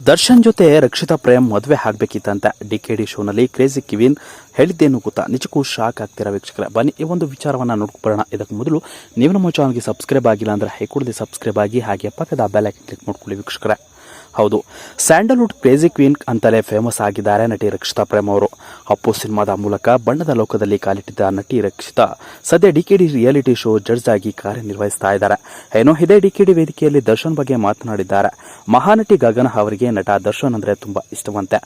ದರ್ಶನ್ ಜೊತೆ ರಕ್ಷಿತಾ ಪ್ರೇಮ್ ಮದುವೆ ಆಗ್ಬೇಕಿತ್ತಂತ ಡಿ ಕೆ ಡಿ ಶೋನಲ್ಲಿ ಕ್ರೇಜಿ ಕಿವಿನ್ ಹೇಳಿದ್ದೇನು ಗೊತ್ತಾ? ನಿಜಕ್ಕೂ ಶಾಕ್ ಆಗ್ತಿರೋ ವೀಕ್ಷಕರ? ಬನ್ನಿ, ಈ ಒಂದು ವಿಚಾರವನ್ನ ನೋಡ್ಕೊಳ್ಳೋಣ ಇದಕ್ಕೆ ಮೊದಲು ನೀವು ನಮ್ಮ ಚಾನಲ್ಗೆ ಸಬ್ಸ್ಕ್ರೈಬ್ ಆಗಿಲ್ಲ ಅಂದ್ರೆ ಹೈಕೂಡದೆ ಸಬ್ಸ್ಕ್ರೈಬ್ ಆಗಿ ಹಾಗೆ ಪಕ್ಕದ ಬೆಲ್ ಕ್ಲಿಕ್ ಮಾಡ್ಕೊಳ್ಳಿ ವೀಕ್ಷಕರೇ. ಹೌದು. ಸ್ಯಾಂಡಲ್ವುಡ್ ಕ್ರೇಜಿ ಕ್ವೀನ್ ಅಂತಲೇ ಫೇಮಸ್ ಆಗಿದ್ದಾರೆ ನಟಿ ರಕ್ಷಿತಾ ಪ್ರೇಮ್ ಅವರು. ಅಪ್ಪು ಸಿನಿಮಾದ ಮೂಲಕ ಬಣ್ಣದ ಲೋಕದಲ್ಲಿ ಕಾಲಿಟ್ಟಿದ್ದ ನಟಿ ರಕ್ಷಿತಾ ಸದ್ಯ ಡಿಕೆಡಿ ರಿಯಾಲಿಟಿ ಶೋ ಜಡ್ಜ್ ಆಗಿ ಕಾರ್ಯನಿರ್ವಹಿಸ್ತಾ ಇದ್ದಾರೆ. ಏನೋ ಇದೇ ಡಿಕೆಡಿ ವೇದಿಕೆಯಲ್ಲಿ ದರ್ಶನ್ ಬಗ್ಗೆ ಮಾತನಾಡಿದ್ದಾರೆ. ಮಹಾನಟಿ ಗಗನ ಅವರಿಗೆ ನಟ ದರ್ಶನ್ ಅಂದ್ರೆ ತುಂಬಾ ಇಷ್ಟವಂತೆ.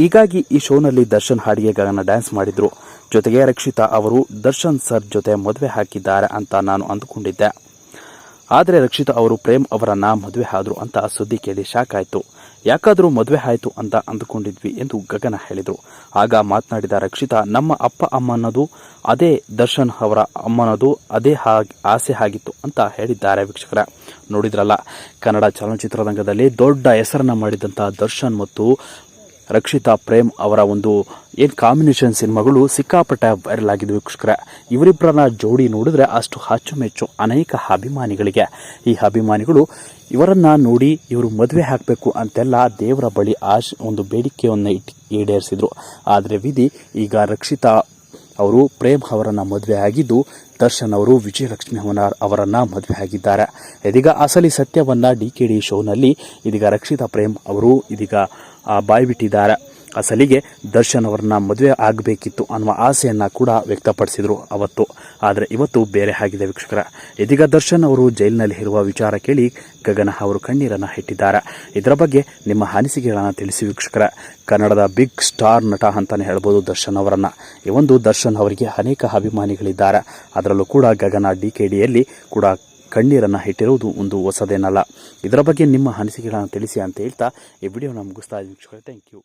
ಹೀಗಾಗಿ ಈ ಶೋನಲ್ಲಿ ದರ್ಶನ್ ಹಾಡಿಗೆ ಗಗನ ಡ್ಯಾನ್ಸ್ ಮಾಡಿದ್ರು. ಜೊತೆಗೆ ರಕ್ಷಿತಾ ಅವರು ದರ್ಶನ್ ಸರ್ ಜೊತೆ ಮದುವೆ ಹಾಕಿದ್ದಾರೆ ಅಂತ ನಾನು ಅಂದುಕೊಂಡಿದ್ದೆ. ಆದರೆ ರಕ್ಷಿತಾ ಅವರು ಪ್ರೇಮ್ ಅವರನ್ನ ಮದುವೆ ಆದ್ರು ಅಂತ ಸುದ್ದಿ ಕೇಳಿ ಶಾಕ್ ಆಯ್ತು. ಯಾಕಾದರೂ ಮದುವೆ ಆಯ್ತು ಅಂತ ಅಂದುಕೊಂಡಿದ್ವಿ ಎಂದು ಗಗನ ಹೇಳಿದರು. ಆಗ ಮಾತನಾಡಿದ ರಕ್ಷಿತಾ, ನಮ್ಮ ಅಪ್ಪ ಅಮ್ಮನದು ಅದೇ ದರ್ಶನ್ ಅವರ ಅಮ್ಮನದು ಅದೇ ಆಸೆ ಆಗಿತ್ತು ಅಂತ ಹೇಳಿದ್ದಾರೆ ವೀಕ್ಷಕರ. ನೋಡಿದ್ರಲ್ಲ, ಕನ್ನಡ ಚಲನಚಿತ್ರರಂಗದಲ್ಲಿ ದೊಡ್ಡ ಹೆಸರನ್ನ ಮಾಡಿದಂತಹ ದರ್ಶನ್ ಮತ್ತು ರಕ್ಷಿತಾ ಪ್ರೇಮ್ ಅವರ ಒಂದು ಏನು ಕಾಂಬಿನೇಷನ್ ಸಿನಿಮಾಗಳು ಸಿಕ್ಕಾಪಟ್ಟೆ ವೈರಲ್ ಆಗಿದ್ವು ವೀಕ್ಷಕರ ಇವರಿಬ್ಬರನ್ನ ಜೋಡಿ ನೋಡಿದ್ರೆ ಅಷ್ಟು ಅಚ್ಚುಮೆಚ್ಚು ಅನೇಕ ಅಭಿಮಾನಿಗಳಿಗೆ. ಈ ಅಭಿಮಾನಿಗಳು ಇವರನ್ನ ನೋಡಿ ಇವರು ಮದುವೆ ಹಾಕಬೇಕು ಅಂತೆಲ್ಲ ದೇವರ ಬಳಿ ಆಶ್ ಒಂದು ಬೇಡಿಕೆಯನ್ನು ಇಟ್ ಈಡೇರಿಸಿದರು. ಆದರೆ ವಿಧಿ ಈಗ ರಕ್ಷಿತಾ ಅವರು ಪ್ರೇಮ್ ಅವರನ್ನ ಮದುವೆ ಆಗಿದ್ದು ದರ್ಶನ್ ಅವರು ವಿಜಯಲಕ್ಷ್ಮಿ ಹೊನಾರ್ ಅವರನ್ನ ಮದುವೆ ಆಗಿದ್ದಾರೆ. ಇದೀಗ ಅಸಲಿ ಸತ್ಯವನ್ನ ಡಿ ಕೆ ಡಿ ಶೋನಲ್ಲಿ ಇದೀಗ ರಕ್ಷಿತಾ ಪ್ರೇಮ್ ಅವರು ಇದೀಗ ಬಾಯ್ಬಿಟ್ಟಿದ್ದಾರೆ. ಬಾಯಿ ಬಿಟ್ಟಿದ್ದಾರೆ ಅಸಲಿಗೆ ದರ್ಶನ್ ಅವರನ್ನ ಮದುವೆ ಆಗಬೇಕಿತ್ತು ಅನ್ನುವ ಆಸೆಯನ್ನ ಕೂಡ ವ್ಯಕ್ತಪಡಿಸಿದ್ರು ಅವತ್ತು. ಆದರೆ ಇವತ್ತು ಬೇರೆ ಆಗಿದೆ ವೀಕ್ಷಕರ. ಇದೀಗ ದರ್ಶನ್ ಅವರು ಜೈಲಿನಲ್ಲಿ ಇರುವ ವಿಚಾರ ಕೇಳಿ ಗಗನ ಅವರು ಕಣ್ಣೀರನ್ನು ಇಟ್ಟಿದ್ದಾರೆ ಇದರ ಬಗ್ಗೆ ನಿಮ್ಮ ಅನಿಸಿಕೆಗಳನ್ನು ತಿಳಿಸಿ ವೀಕ್ಷಕರ. ಕನ್ನಡದ ಬಿಗ್ ಸ್ಟಾರ್ ನಟ ಅಂತಾನೆ ಹೇಳ್ಬೋದು ದರ್ಶನ್ ಅವರನ್ನ. ಈ ಒಂದು ದರ್ಶನ್ ಅವರಿಗೆ ಅನೇಕ ಅಭಿಮಾನಿಗಳಿದ್ದಾರೆ. ಅದರಲ್ಲೂ ಕೂಡ ಗಗನ ಡಿ ಕೆ ಡಿಯಲ್ಲಿ ಕೂಡ ಕಣ್ಣೀರನ್ನು ಇಟ್ಟಿರುವುದು ಒಂದು ಹೊಸದೇನಲ್ಲ. ಇದರ ಬಗ್ಗೆ ನಿಮ್ಮ ಅನಿಸಿಕೆಗಳನ್ನು ತಿಳಿಸಿ ಅಂತ ಹೇಳ್ತಾ ಈ ವಿಡಿಯೋನ ಮುಗಿಸ್ತಾ ಇದ್ದೀವಿ ವೀಕ್ಷಕರೇ. Thank you